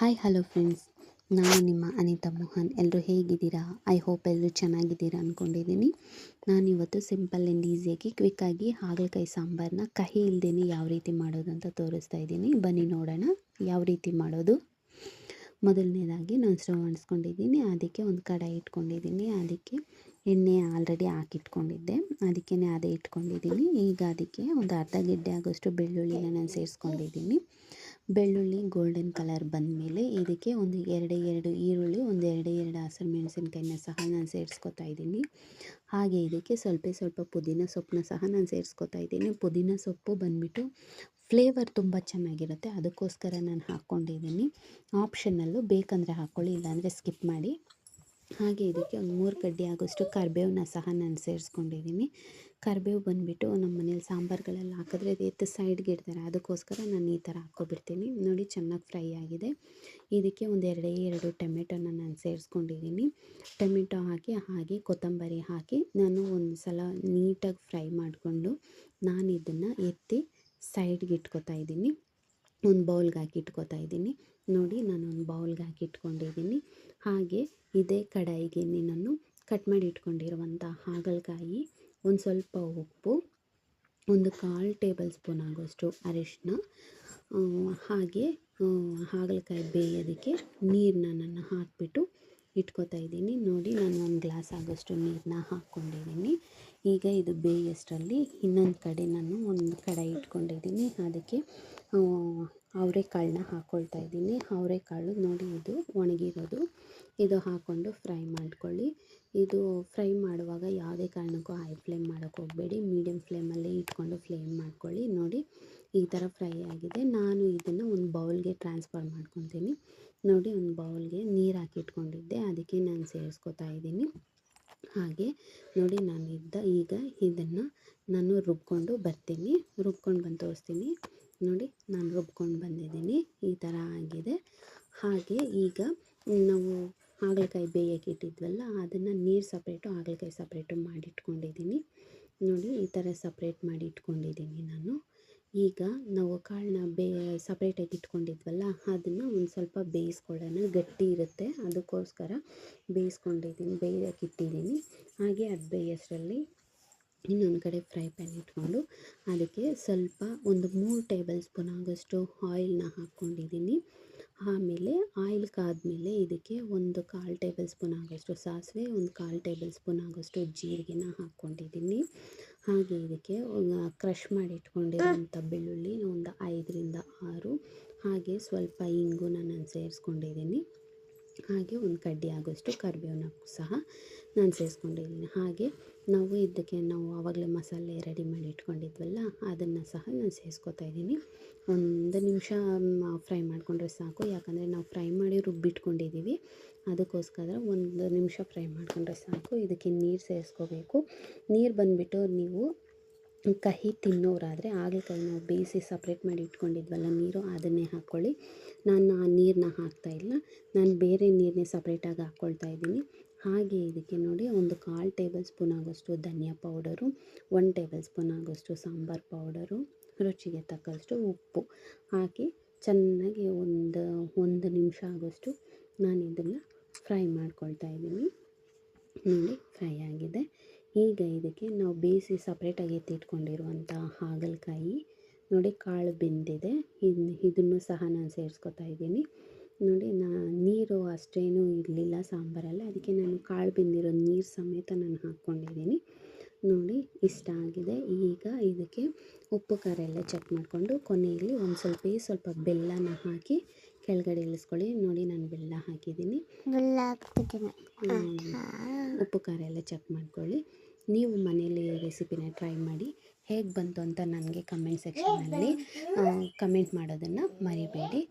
Hi hello friends ನಾನು ನಿಮ್ಮ ಅನಿತಾ ಮೋಹನ್. ಎಲ್ಲರೂ ಹೇಗಿದ್ದೀರಾ? ಐ ಹೋಪ್ ಎಲ್ಲರೂ ಚೆನ್ನಾಗಿದ್ದೀರಾ ಅಂದ್ಕೊಂಡಿದ್ದೀನಿ ನಾನಿವತ್ತು ಸಿಂಪಲ್ ಆ್ಯಂಡ್ ಈಸಿಯಾಗಿ ಕ್ವಿಕ್ಕಾಗಿ ಹಾಗಲಕಾಯಿ ಸಾಂಬಾರನ್ನ ಕಹಿ ಇಲ್ಲದೇ ಯಾವ ರೀತಿ ಮಾಡೋದು ಅಂತ ತೋರಿಸ್ತಾ ಇದ್ದೀನಿ. ಬನ್ನಿ ನೋಡೋಣ ಯಾವ ರೀತಿ ಮಾಡೋದು. ಮೊದಲನೇದಾಗಿ ನಾನು ಸ್ಟವ್ ಅಂಟಿಸ್ಕೊಂಡಿದ್ದೀನಿ ಅದಕ್ಕೆ ಒಂದು ಕಡಾಯಿ ಇಟ್ಕೊಂಡಿದ್ದೀನಿ. ಅದಕ್ಕೆ ಎಣ್ಣೆ ಆಲ್ರೆಡಿ ಹಾಕಿಟ್ಕೊಂಡಿದ್ದೆ. ಅದಕ್ಕೆ ಅದೇ ಇಟ್ಕೊಂಡಿದ್ದೀನಿ. ಈಗ ಅದಕ್ಕೆ ಒಂದು ಅರ್ಧ ಗಿಡ್ಡೆ ಆಗೋಷ್ಟು ಬೆಳ್ಳುಳ್ಳಿನ ನಾನು ಸೇರಿಸ್ಕೊಂಡಿದ್ದೀನಿ. ಬೆಳ್ಳುಳ್ಳಿ ಗೋಲ್ಡನ್ ಕಲರ್ ಬಂದಮೇಲೆ ಇದಕ್ಕೆ ಒಂದು ಎರಡು ಎರಡು ಈರುಳ್ಳಿ, ಒಂದು ಎರಡು ಎರಡು ಹಸಿರು ಮೆಣಸಿನ್ಕಾಯಿನ ಸಹ ನಾನು ಸೇರಿಸ್ಕೊತಾ ಇದ್ದೀನಿ. ಹಾಗೆ ಇದಕ್ಕೆ ಸ್ವಲ್ಪ ಸ್ವಲ್ಪ ಪುದೀನ ಸೊಪ್ಪನ್ನ ಸಹ ನಾನು ಸೇರಿಸ್ಕೊತಾ ಇದ್ದೀನಿ. ಪುದೀನ ಸೊಪ್ಪು ಬಂದುಬಿಟ್ಟು ಫ್ಲೇವರ್ ತುಂಬ ಚೆನ್ನಾಗಿರುತ್ತೆ. ಅದಕ್ಕೋಸ್ಕರ ನಾನು ಹಾಕ್ಕೊಂಡಿದ್ದೀನಿ ಆಪ್ಷನಲ್ಲು ಬೇಕಂದರೆ ಹಾಕ್ಕೊಳ್ಳಿ ಇಲ್ಲಾಂದರೆ ಸ್ಕಿಪ್ ಮಾಡಿ. ಹಾಗೆ ಇದಕ್ಕೆ ಒಂದು ಮೂರು ಕಡ್ಡಿ ಆಗೋಷ್ಟು ಕರಿಬೇವನ್ನ ಸಹ ನಾನು ಸೇರಿಸ್ಕೊಂಡಿದ್ದೀನಿ. ಕರಿಬೇವು ಬಂದುಬಿಟ್ಟು ನಮ್ಮ ಮನೇಲಿ ಸಾಂಬಾರುಗಳೆಲ್ಲ ಹಾಕಿದ್ರೆ ಅದು ಎತ್ತು ಸೈಡ್ಗೆ ಇಡ್ತಾರೆ. ಅದಕ್ಕೋಸ್ಕರ ನಾನು ಈ ಥರ ಹಾಕ್ಕೊಬಿಡ್ತೀನಿ. ನೋಡಿ ಚೆನ್ನಾಗಿ ಫ್ರೈ ಆಗಿದೆ. ಇದಕ್ಕೆ ಒಂದು ಎರಡೇ ಟೊಮೆಟೊನ ನಾನು ಸೇರಿಸ್ಕೊಂಡಿದ್ದೀನಿ. ಟೊಮೆಟೊ ಹಾಕಿ, ಹಾಗೆ ಕೊತ್ತಂಬರಿ ಹಾಕಿ ನಾನು ಒಂದು ಸಲ ನೀಟಾಗಿ ಫ್ರೈ ಮಾಡಿಕೊಂಡು ನಾನು ಇದನ್ನು ಎತ್ತಿ ಸೈಡ್ಗೆ ಇಟ್ಕೊತಾ ಇದ್ದೀನಿ. ಒಂದು ಬೌಲ್ಗೆ ಹಾಕಿ ಇಟ್ಕೊತಾ ಇದ್ದೀನಿ. ನೋಡಿ ನಾನು ಒಂದು ಬೌಲ್ಗೆ ಹಾಕಿ ಇಟ್ಕೊಂಡಿದ್ದೀನಿ. ಹಾಗೆ ಇದೇ ಕಡಾಯಿಗೆ ನಾನು ಕಟ್ ಮಾಡಿ ಇಟ್ಕೊಂಡಿರುವಂಥ ಹಾಗಲಕಾಯಿ ಒಂದು ಸ್ವಲ್ಪ ಉಪ್ಪು, ಒಂದು ಕಾಲು ಟೇಬಲ್ ಸ್ಪೂನ್ ಆಗೋಷ್ಟು ಅರಿಶಿನ ಹಾಗೆ ಹಾಗಲಕಾಯಿ ಬೇಯೋದಕ್ಕೆ ನೀರನ್ನ ನಾನು ಹಾಕಿಬಿಟ್ಟು ಇಟ್ಕೋತಾ ಇದ್ದೀನಿ. ನೋಡಿ, ನಾನು ಒಂದು ಗ್ಲಾಸ್ ಆಗೋಷ್ಟು ನೀರನ್ನ ಹಾಕ್ಕೊಂಡಿದ್ದೀನಿ. ಈಗ ಇದು ಬೇಯೋಷ್ಟರಲ್ಲಿ ಇನ್ನೊಂದು ಕಡೆ ನಾನು ಒಂದು ಕಡಾಯಿ ಇಟ್ಕೊಂಡಿದ್ದೀನಿ. ಅದಕ್ಕೆ ಅವರೆಕಾಳನ್ನ ಹಾಕ್ಕೊಳ್ತಾ ಇದ್ದೀನಿ. ಅವರೆಕಾಳು ನೋಡಿ, ಇದು ಒಣಗಿರೋದು. ಇದು ಹಾಕ್ಕೊಂಡು ಫ್ರೈ ಮಾಡ್ಕೊಳ್ಳಿ. ಇದು ಫ್ರೈ ಮಾಡುವಾಗ ಯಾವುದೇ ಕಾರಣಕ್ಕೂ ಹೈ ಫ್ಲೇಮ್ ಮಾಡೋಕ್ಕೆ ಹೋಗಬೇಡಿ. ಮೀಡಿಯಮ್ ಫ್ಲೇಮಲ್ಲೇ ಇಟ್ಕೊಂಡು ಫ್ಲೇಮ್ ಮಾಡ್ಕೊಳ್ಳಿ. ನೋಡಿ, ಈ ಥರ ಫ್ರೈ ಆಗಿದೆ. ನಾನು ಇದನ್ನು ಒಂದು ಬೌಲ್ಗೆ ಟ್ರಾನ್ಸ್ಫರ್ ಮಾಡ್ಕೊತೀನಿ. ನೋಡಿ, ಒಂದು ಬೌಲ್ಗೆ ನೀರು ಹಾಕಿ ಇಟ್ಕೊಂಡಿದ್ದೆ ಅದಕ್ಕೆ ನಾನು ಸೇರಿಸ್ಕೊತಾ ಇದ್ದೀನಿ. ಹಾಗೆ ನೋಡಿ ನಾನು ಇದ್ದ ಈಗ ಇದನ್ನು ನಾನು ರುಬ್ಕೊಂಡು ಬರ್ತೀನಿ. ರುಬ್ಕೊಂಡು ಬಂದು ತೋರಿಸ್ತೀನಿ. ನೋಡಿ ನಾನು ರುಬ್ಕೊಂಡು ಬಂದಿದ್ದೀನಿ. ಈ ಥರ ಆಗಿದೆ. ಹಾಗೆ ಈಗ ನಾವು ಹಾಗಲಕಾಯಿ ಬೇಯಕ್ಕೆ ಇಟ್ಟಿದ್ವಲ್ಲ, ಅದನ್ನು ನೀರು ಸಪ್ರೇಟು ಹಾಗಲಕಾಯಿ ಸಪ್ರೇಟು ಮಾಡಿಟ್ಕೊಂಡಿದ್ದೀನಿ. ನೋಡಿ ಈ ಥರ ಸಪ್ರೇಟ್ ಮಾಡಿ ಇಟ್ಕೊಂಡಿದ್ದೀನಿ ನಾನು. ಈಗ ನಾವು ಕಾಳನ್ನ ಬೇ ಸಪ್ರೇಟಾಗಿ ಇಟ್ಕೊಂಡಿದ್ವಲ್ಲ, ಅದನ್ನು ಒಂದು ಸ್ವಲ್ಪ ಬೇಯಿಸ್ಕೊಳ್ಳೋಣ. ಗಟ್ಟಿ ಇರುತ್ತೆ. ಅದಕ್ಕೋಸ್ಕರ ಬೇಯಿಸ್ಕೊಂಡಿದ್ದೀನಿ ಬೇಯೋಕೆ ಇಟ್ಟಿದ್ದೀನಿ. ಹಾಗೆ ಅದು ಬೇಯೋಷ್ಟರಲ್ಲಿ ಇನ್ನೊಂದು ಕಡೆ ಫ್ರೈ ಪ್ಯಾನ್ ಇಟ್ಕೊಂಡು ಅದಕ್ಕೆ ಸ್ವಲ್ಪ ಒಂದು ಮೂರು ಟೇಬಲ್ ಸ್ಪೂನ್ ಆಗೋಷ್ಟು ಆಯಿಲ್ನ ಹಾಕ್ಕೊಂಡಿದ್ದೀನಿ. ಆಮೇಲೆ ಆಯಿಲ್ ಕಾದಮೇಲೆ ಇದಕ್ಕೆ ಒಂದು ಕಾಲು ಟೇಬಲ್ ಸ್ಪೂನ್ ಆಗೋಷ್ಟು ಸಾಸಿವೆ, ಒಂದು ಕಾಲು ಟೇಬಲ್ ಸ್ಪೂನ್ ಆಗೋಷ್ಟು ಜೀರಿಗೆನ ಹಾಕ್ಕೊಂಡಿದ್ದೀನಿ. ಹಾಗೆ ಇದಕ್ಕೆ ಕ್ರಷ್ ಮಾಡಿ ಇಟ್ಕೊಂಡಿರೋಂಥ ಬೆಳ್ಳುಳ್ಳಿ ಒಂದು ಐದರಿಂದ ಆರು. ಹಾಗೆ ಸ್ವಲ್ಪ ಇಂಗು ನಾನು ಸೇರಿಸ್ಕೊಂಡಿದ್ದೀನಿ. ಹಾಗೆ ಒಂದು ಕಡ್ಡಿ ಆಗೋಷ್ಟು ಕರಿಬೇವನ್ನ ಸಹ ನಾನು ಸೇರಿಸ್ಕೊಂಡಿದ್ದೀನಿ ಹಾಗೆ ನಾವು ಇದಕ್ಕೆ ನಾವು ಆವಾಗಲೇ ಮಸಾಲೆ ರೆಡಿ ಮಾಡಿ ಇಟ್ಕೊಂಡಿದ್ವಲ್ಲ, ಅದನ್ನು ಸಹ ನಾನು ಸೇರಿಸ್ಕೊತಾ ಇದ್ದೀನಿ. ಒಂದು ನಿಮಿಷ ಫ್ರೈ ಮಾಡಿಕೊಂಡ್ರೆ ಸಾಕು. ಯಾಕಂದರೆ ನಾವು ಫ್ರೈ ಮಾಡಿ ರುಬ್ಬಿಟ್ಕೊಂಡಿದ್ದೀವಿ. ಅದಕ್ಕೋಸ್ಕರ ಒಂದು ನಿಮಿಷ ಫ್ರೈ ಮಾಡಿಕೊಂಡ್ರೆ ಸಾಕು. ಇದಕ್ಕೆ ನೀರು ಸೇರಿಸ್ಕೋಬೇಕು. ನೀರು ಬಂದುಬಿಟ್ಟು ನೀವು ಕಹಿ ತಿನ್ನೋರಾದರೆ ಹಾಗಲಕಾಯಿ ನಾವು ಬೇಯಿಸಿ ಸಪ್ರೇಟ್ ಮಾಡಿ ಇಟ್ಕೊಂಡಿದ್ವಲ್ಲ ನೀರು, ಅದನ್ನೇ ಹಾಕ್ಕೊಳ್ಳಿ ನಾನು ಆ ನೀರನ್ನ ಹಾಕ್ತಾಯಿಲ್ಲ ನಾನು ಬೇರೆ ನೀರನ್ನೇ ಸಪ್ರೇಟಾಗಿ ಹಾಕ್ಕೊಳ್ತಾ ಇದ್ದೀನಿ. ಹಾಗೆ ಇದಕ್ಕೆ ನೋಡಿ ಒಂದು ಕಾಲು ಟೇಬಲ್ ಸ್ಪೂನ್ ಆಗೋಷ್ಟು ಧನಿಯಾ ಪೌಡರು ಒನ್ ಟೇಬಲ್ ಸ್ಪೂನ್ ಆಗೋಷ್ಟು ಸಾಂಬಾರು ಪೌಡರು, ರುಚಿಗೆ ತಕ್ಕಷ್ಟು ಉಪ್ಪು. ಹಾಕಿ ಚೆನ್ನಾಗಿ ಒಂದು ಒಂದು ನಿಮಿಷ ಆಗೋಷ್ಟು ನಾನು ಇದನ್ನು ಫ್ರೈ ಮಾಡ್ಕೊಳ್ತಾ ಇದ್ದೀನಿ. ನೋಡಿ, ಫ್ರೈ ಆಗಿದೆ. ಈಗ ಇದಕ್ಕೆ ನಾವು ಬೇಯಿಸಿ ಸಪ್ರೇಟಾಗಿ ಎತ್ತಿಟ್ಕೊಂಡಿರುವಂಥ ಹಾಗಲಕಾಯಿ. ನೋಡಿ ಕಾಳು ಬೆಂದಿದೆ. ಇದು ಇದನ್ನು ಸಹ ನಾನು ಸೇರಿಸ್ಕೊತಾ ಇದ್ದೀನಿ. ನೋಡಿ ನಾ ನೀರು ಅಷ್ಟೇನೂ ಇರಲಿಲ್ಲ ಸಾಂಬಾರಲ್ಲಿ ಅದಕ್ಕೆ ನಾನು ಕಾಳು ಬೆಂದಿರೋ ನೀರು ಸಮೇತ ನಾನು ಹಾಕ್ಕೊಂಡಿದ್ದೀನಿ. ನೋಡಿ ಇಷ್ಟ ಆಗಿದೆ. ಈಗ ಇದಕ್ಕೆ ಉಪ್ಪು ಖಾರ ಎಲ್ಲ ಚೆಕ್ ಮಾಡಿಕೊಂಡು ಕೊನೆಯಲ್ಲಿ ಒಂದು ಸ್ವಲ್ಪ ಸ್ವಲ್ಪ ಬೆಲ್ಲನ ಹಾಕಿ ಕೆಳಗಡೆ ಇಳಿಸ್ಕೊಳ್ಳಿ. ನೋಡಿ ನಾನು ಬೆಲ್ಲ ಹಾಕಿದ್ದೀನಿ. ಉಪ್ಪು ಖಾರ ಎಲ್ಲ ಚೆಕ್ ಮಾಡ್ಕೊಳ್ಳಿ. ನೀವು ಮನೆಯಲ್ಲಿ ರೆಸಿಪಿನ ಟ್ರೈ ಮಾಡಿ ಹೇಗೆ ಬಂತು ಅಂತ ನನಗೆ ಕಮೆಂಟ್ ಸೆಕ್ಷನಲ್ಲಿ ಕಮೆಂಟ್ ಮಾಡೋದನ್ನು ಮರಿಬೇಡಿ.